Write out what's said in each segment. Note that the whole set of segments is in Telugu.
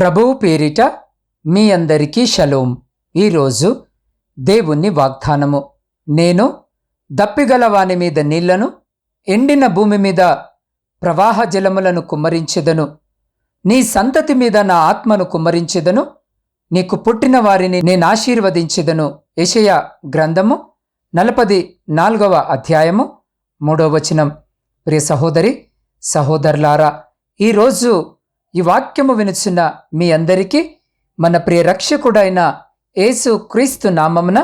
ప్రభువు పేరిట మీ అందరికీ షలోం. ఈరోజు దేవుణ్ణి వాగ్దానము. నేను దప్పిగల వాని మీద నీళ్ళను ఎండిన భూమి మీద ప్రవాహ జలములను కుమ్మరించెదను. నీ సంతతి మీద నా ఆత్మను కుమ్మరించెదను. నీకు పుట్టిన వారిని నేను ఆశీర్వదించెదను. యషయ గ్రంథము నలపది నాలుగవ అధ్యాయము మూడవ వచనం. ప్రియ సహోదరి సహోదరులారా ఈరోజు ఈ వాక్యము వినుచున్న మీ అందరికీ మన ప్రియ రక్షకుడైన యేసు క్రీస్తు నామమున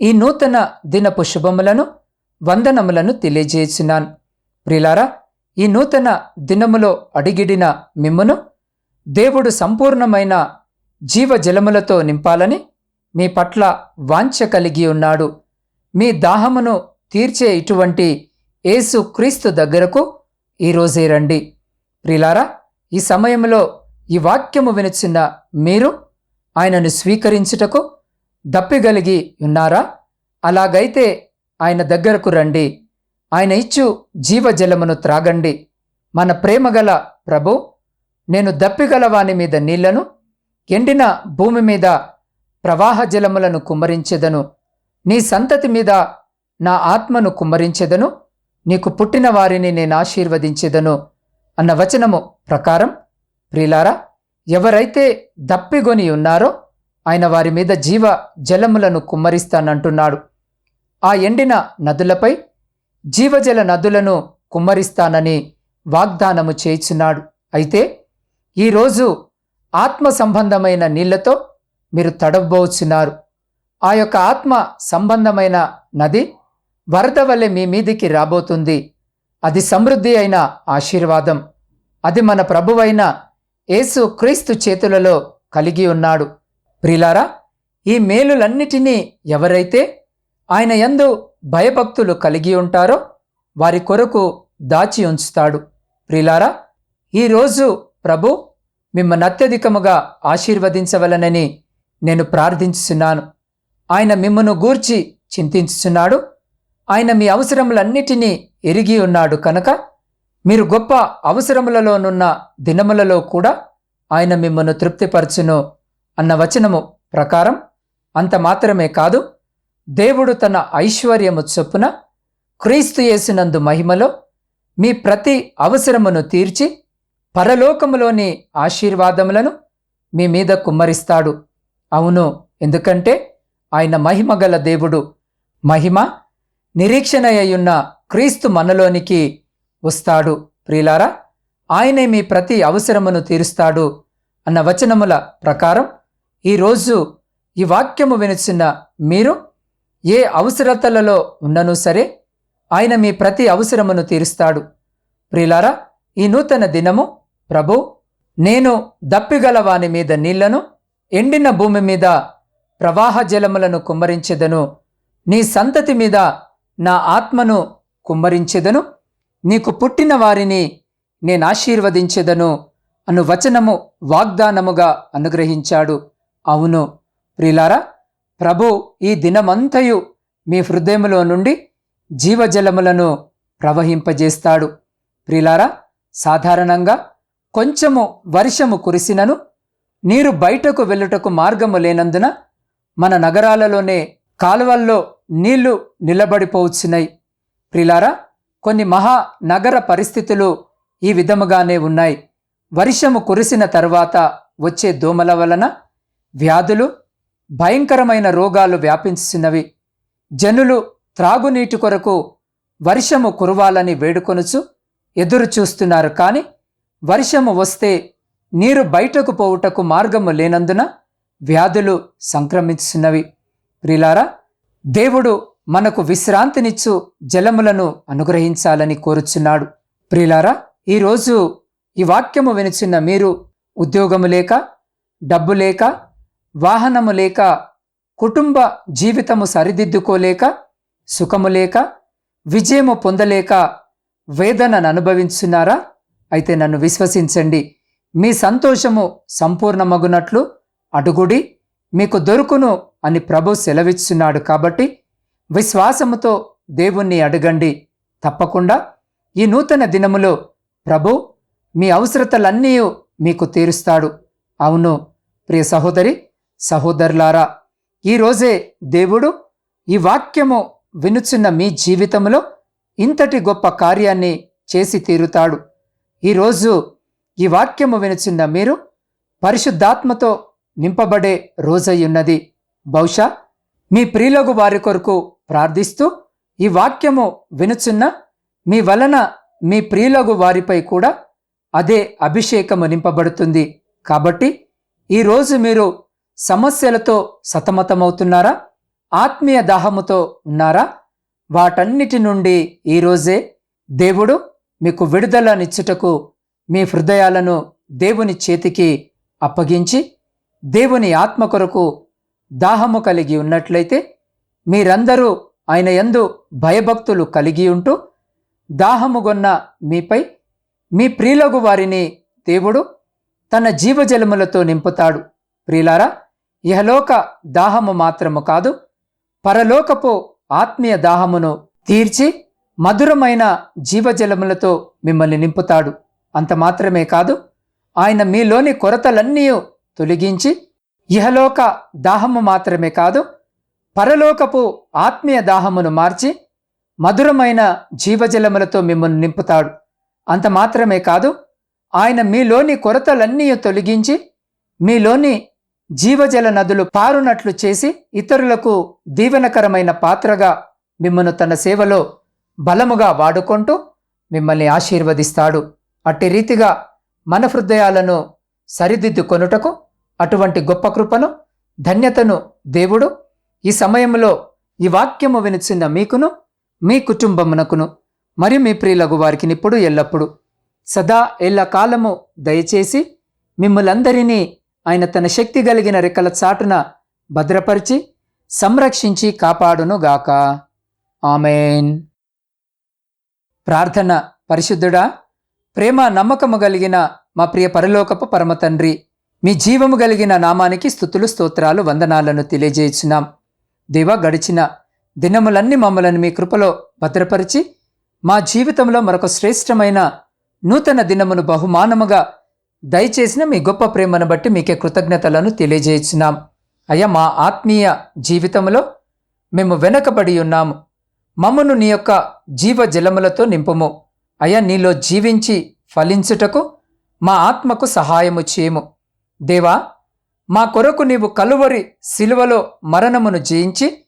ఈ నూతన దినపు శుభములను వందనములను తెలియజేస్తున్నాను ప్రిలారా ఈ నూతన దినములో అడిగిడిన మిమ్మును దేవుడు సంపూర్ణమైన జీవజలములతో నింపాలని మీ పట్ల వాంఛ కలిగి ఉన్నాడు. మీ దాహమును తీర్చే ఇటువంటి యేసు క్రీస్తు దగ్గరకు ఈరోజే రండి. ప్రిలారా ఈ సమయంలో ఈ వాక్యము వినిచిన మీరు ఆయనను స్వీకరించుటకు దప్పిగలిగి ఉన్నారా? అలాగైతే ఆయన దగ్గరకు రండి. ఆయన ఇచ్చు జీవజలమును త్రాగండి. మన ప్రేమగల ప్రభు నేను దప్పిగల వాని మీద నీళ్ళను ఎండిన భూమి మీద ప్రవాహ జలములను కుమ్మరించెదను. నీ సంతతి మీద నా ఆత్మను కుమ్మరించెదను. నీకు పుట్టిన వారిని నేను ఆశీర్వదించెదను. అన్న వచనము ప్రకారం ప్రిలారా ఎవరైతే దప్పిగొని ఉన్నారో ఆయన వారి మీద జీవ జలములను కుమ్మరిస్తానంటున్నాడు. ఆ ఎండిన నదులపై జీవజల నదులను కుమ్మరిస్తానని వాగ్దానము చేయుచున్నాడు. అయితే ఈరోజు ఆత్మ సంబంధమైన నీళ్ళతో మీరు తడవబోచున్నారు. ఆ యొక్క ఆత్మ సంబంధమైన నది వరద వలె మీ మీదికి రాబోతుంది. అది సమృద్ధి అయిన ఆశీర్వాదం. అది మన ప్రభువైన యేసు క్రీస్తు చేతులలో కలిగి ఉన్నాడు. ప్రిలారా ఈ మేలులన్నిటినీ ఎవరైతే ఆయన యందు భయభక్తులు కలిగి ఉంటారో వారి కొరకు దాచి ఉంచుతాడు. ప్రిలారా ఈరోజు ప్రభు మిమ్మల్ని అత్యధికముగా ఆశీర్వదించవలనని నేను ప్రార్థించుచున్నాను. ఆయన మిమ్మను గూర్చి చింతించుచున్నాడు. ఆయన మీ అవసరములన్నిటినీ ఎరిగి ఉన్నాడు కనుక మీరు గొప్ప అవసరములలోనున్న దినములలో కూడా ఆయన మిమ్మల్ని తృప్తిపరచును అన్న వచనము ప్రకారం అంత మాత్రమే కాదు దేవుడు తన ఐశ్వర్యము చొప్పున క్రీస్తు యేసునందు మహిమలో మీ ప్రతి అవసరమును తీర్చి పరలోకములోని ఆశీర్వాదములను మీ మీద కుమ్మరిస్తాడు. అవును ఎందుకంటే ఆయన మహిమగల దేవుడు. మహిమ నిరీక్షణ అయ్యున్న క్రీస్తు మనలోనికి వస్తాడు. ప్రియులారా ఆయనే మీ ప్రతి అవసరమును తీరుస్తాడు అన్న వచనముల ప్రకారం ఈరోజు ఈ వాక్యము వినుచున్న మీరు ఏ అవసరతలలో ఉన్ననూ సరే ఆయన మీ ప్రతి అవసరమును తీరుస్తాడు. ప్రియులారా ఈ నూతన దినము ప్రభు నేను దప్పిగల వాని మీద నీళ్ళను ఎండిన భూమి మీద ప్రవాహ జలములను కుమ్మరించెదను నీ సంతతి మీద నా ఆత్మను కుమ్మరించెదను. నీకు పుట్టిన వారిని నేను ఆశీర్వదించెదను అను వచనము వాగ్దానముగా అనుగ్రహించాడు. అవును ప్రిలారా ప్రభు ఈ దినమంతయు మీ హృదయములో నుండి జీవజలములను ప్రవహింపజేస్తాడు. ప్రిలారా సాధారణంగా కొంచెము వర్షము కురిసినను నీరు బయటకు వెళ్ళుటకు మార్గము లేనందున మన నగరాలలోనే కాలువల్లో నీళ్ళు నిలబడిపోవచ్చున్నాయి ప్రిలారా కొన్ని మహా నగర పరిస్థితులు ఈ విధముగానే ఉన్నాయి. వర్షము కురిసిన తర్వాత వచ్చే దోమల వలన వ్యాధులు భయంకరమైన రోగాలు వ్యాపించినవి. జనులు త్రాగునీటి కొరకు వర్షము కురవాలని వేడుకొనుచు ఎదురు చూస్తున్నారు. కానీ వర్షము వస్తే నీరు బయటకు పోవుటకు మార్గము లేనందున వ్యాధులు సంక్రమించున్నవి ప్రిలారా దేవుడు మనకు విశ్రాంతినిచ్చు జలములను అనుగ్రహించాలని కోరుచున్నాడు. ప్రిలారా ఈరోజు ఈ వాక్యము వినుచున్న మీరు ఉద్యోగము లేక డబ్బు లేక వాహనము లేక కుటుంబ జీవితము సరిదిద్దుకోలేక సుఖము లేక విజయము పొందలేక వేదనను అనుభవించున్నారా? అయితే నన్ను విశ్వసించండి. మీ సంతోషము సంపూర్ణమగునట్లు అడుగుడి మీకు దొరుకును అని ప్రభు సెలవిస్తున్నాడు కాబట్టి విశ్వాసముతో దేవుణ్ణి అడగండి. తప్పకుండా ఈ నూతన దినములో ప్రభు మీ అవసరతలన్నీ మీకు తీరుస్తాడు. అవును ప్రియ సహోదరి సహోదరులారా ఈరోజే దేవుడు ఈ వాక్యము వినుచున్న మీ జీవితంలో ఇంతటి గొప్ప కార్యాన్ని చేసి తీరుతాడు. ఈరోజు ఈ వాక్యము వినుచున్న మీరు పరిశుద్ధాత్మతో నింపబడే రోజయ్యున్నది. బహుశా మీ ప్రియులగు వారి కొరకు ప్రార్థిస్తూ ఈ వాక్యము వినుచున్న మీ వలన మీ ప్రియులగు వారిపై కూడా అదే అభిషేకము నింపబడుతుంది. కాబట్టి ఈరోజు మీరు సమస్యలతో సతమతమవుతున్నారా? ఆత్మీయ దాహముతో ఉన్నారా? వాటన్నిటి నుండి ఈరోజే దేవుడు మీకు విడుదలనిచ్చుటకు మీ హృదయాలను దేవుని చేతికి అప్పగించి దేవుని ఆత్మ కొరకు దాహము కలిగి ఉన్నట్లయితే మీరందరూ ఆయన యందు భయభక్తులు కలిగి ఉంటూ దాహముగొన్న మీపై మీ ప్రియులగు వారిని దేవుడు తన జీవజలములతో నింపుతాడు. ప్రియులారా ఇహలోక దాహము మాత్రము కాదు పరలోకపు ఆత్మీయ దాహమును తీర్చి మధురమైన జీవజలములతో మిమ్మల్ని నింపుతాడు. అంత మాత్రమే కాదు ఆయన మీలోని కొరతలన్నీ తొలగించి ఇహలోక దాహము మాత్రమే కాదు పరలోకపు ఆత్మీయ దాహమును మార్చి మధురమైన జీవజలములతో మిమ్మల్ని నింపుతాడు. అంత మాత్రమే కాదు ఆయన మీలోని కొరతలన్నీ తొలగించి మీలోని జీవజల నదులు పారునట్లు చేసి ఇతరులకు దీవెనకరమైన పాత్రగా మిమ్మను తన సేవలో బలముగా వాడుకుంటూ మిమ్మల్ని ఆశీర్వదిస్తాడు. అట్టి రీతిగా మన హృదయాలను సరిదిద్దుకొనుటకు అటువంటి గొప్ప కృపను ధన్యతను దేవుడు ఈ సమయంలో ఈ వాక్యము వినిచిన మీకును మీ కుటుంబమునకును మరియు మీ ప్రియులగు వారికి ఇప్పుడు ఎల్లప్పుడు. సదా ఎల్ల కాలము దయచేసి మిమ్మలందరినీ ఆయన తన శక్తి కలిగిన రెక్కల చాటున భద్రపరిచి సంరక్షించి కాపాడునుగాక. ఆమెన్. ప్రార్థన పరిశుద్ధుడా ప్రేమ నమ్మకము కలిగిన మా ప్రియ పరలోకపు పరమతండ్రి మీ జీవము కలిగిన నామానికి స్థుతులు స్తోత్రాలు వందనాలను తెలియజేయుచున్నాం. దేవా గడిచిన దినములన్నీ మమ్మలను మీ కృపలో భద్రపరిచి మా జీవితంలో మరొక శ్రేష్టమైన నూతన దినమును బహుమానముగా దయచేసిన మీ గొప్ప ప్రేమను బట్టి మీకే కృతజ్ఞతలను తెలియజేయుచున్నాం. అయ్యా మా ఆత్మీయ జీవితంలో మేము వెనకబడి ఉన్నాము. మమ్మను నీ యొక్క జీవ జలములతో నింపము. అయ్యా నీలో జీవించి ఫలించుటకు మా ఆత్మకు సహాయము చేయము. దేవా మా కొరకు నీవు కలువరి శిలువలో మరణమును జయించి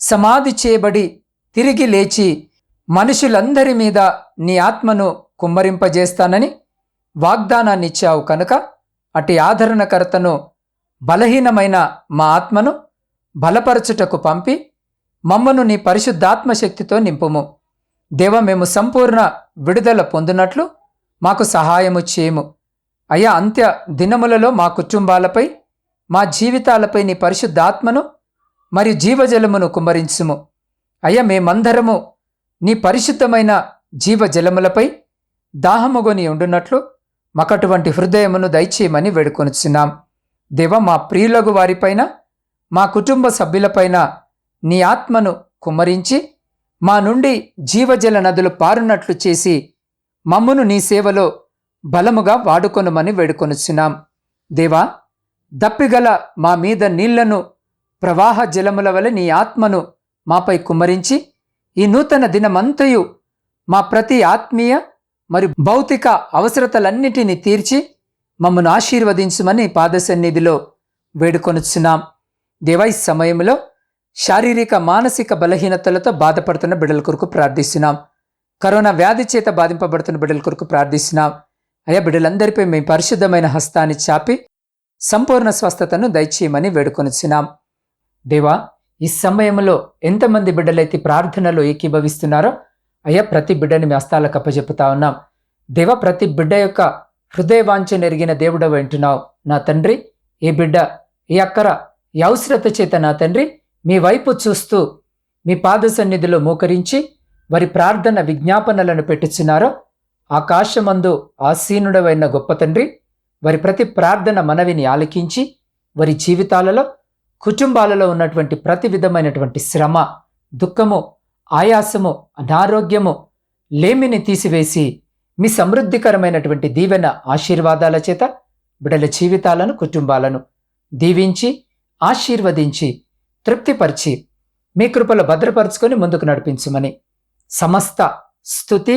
సమాధి చేయబడి తిరిగి లేచి మనుషులందరి మీద నీ ఆత్మను కుమ్మరింపజేస్తానని వాగ్దానాన్ని ఇచ్చావు కనుక అటి ఆదరణకర్తను బలహీనమైన మా ఆత్మను బలపరచుటకు పంపి మమ్మను నీ పరిశుద్ధాత్మ శక్తితో నింపుము. దేవ మేము సంపూర్ణ విడుదల పొందినట్లు మాకు సహాయము చేయము. అయ్యా అంత్య దినములలో మా కుటుంబాలపై మా జీవితాలపై నీ పరిశుద్ధాత్మను మరియు జీవజలమును కుమ్మరించుము. అయ్యా మేమందరము నీ పరిశుద్ధమైన జీవజలములపై దాహముగొని ఉండునట్లు మాకటువంటి హృదయమును దయచేయమని వేడుకొనుచున్నాం. దేవ మా ప్రియులగు వారిపైన మా కుటుంబ సభ్యులపైన నీ ఆత్మను కుమ్మరించి మా నుండి జీవజల నదులు పారునట్లు చేసి మమ్మును నీ సేవలో బలముగా వాడుకొనుమని వేడుకొనుచున్నాం. దేవా దప్పిగల మా మీద నీళ్ళను ప్రవాహ జలముల వలె నీ ఆత్మను మాపై కుమ్మరించి ఈ నూతన దినమంతయు మా ప్రతి ఆత్మీయ మరి భౌతిక అవసరతలన్నిటినీ తీర్చి మమ్మను ఆశీర్వదించుమని పాదసన్నిధిలో వేడుకొనుచున్నాం. దేవా ఈ సమయంలో శారీరక మానసిక బలహీనతలతో బాధపడుతున్న బిడ్డల కొరకు ప్రార్థిస్తున్నాం. కరోనా వ్యాధి చేత బాధింపబడుతున్న బిడ్డల కొరకు ప్రార్థిస్తున్నాం. అయ్యా బిడ్డలందరిపై మీ పరిశుద్ధమైన హస్తాన్ని చాపి సంపూర్ణ స్వస్థతను దయచేయమని వేడుకొనిచ్చినాం దేవా ఈ సమయంలో ఎంతమంది బిడ్డలైతే ప్రార్థనలో ఏకీభవిస్తున్నారో అయ్యా ప్రతి బిడ్డని మీ హస్తాలకు అప్పచెప్పుతా ఉన్నాం. దేవా ప్రతి బిడ్డ యొక్క హృదయవాంఛ నెరిగిన దేవుడ వింటున్నావు నా తండ్రి ఏ బిడ్డ ఏ అక్కర ఈ అవసరత చేత నా తండ్రి మీ వైపు చూస్తూ మీ పాద సన్నిధిలో మోకరించి వారి ప్రార్థన విజ్ఞాపనలను పెట్టుచున్నారో ఆకాశమందు ఆసీనుడవైన గొప్ప తండ్రి వారి ప్రతి ప్రార్థన మనవిని ఆలకించి వారి జీవితాలలో కుటుంబాలలో ఉన్నటువంటి ప్రతి విధమైనటువంటి శ్రమ దుఃఖము ఆయాసము అనారోగ్యము లేమిని తీసివేసి మీ సమృద్ధికరమైనటువంటి దీవెన ఆశీర్వాదాల చేత బిడల జీవితాలను కుటుంబాలను దీవించి ఆశీర్వదించి తృప్తిపరిచి మీ కృపలో భద్రపరుచుకొని ముందుకు నడిపించమని సమస్త స్థుతి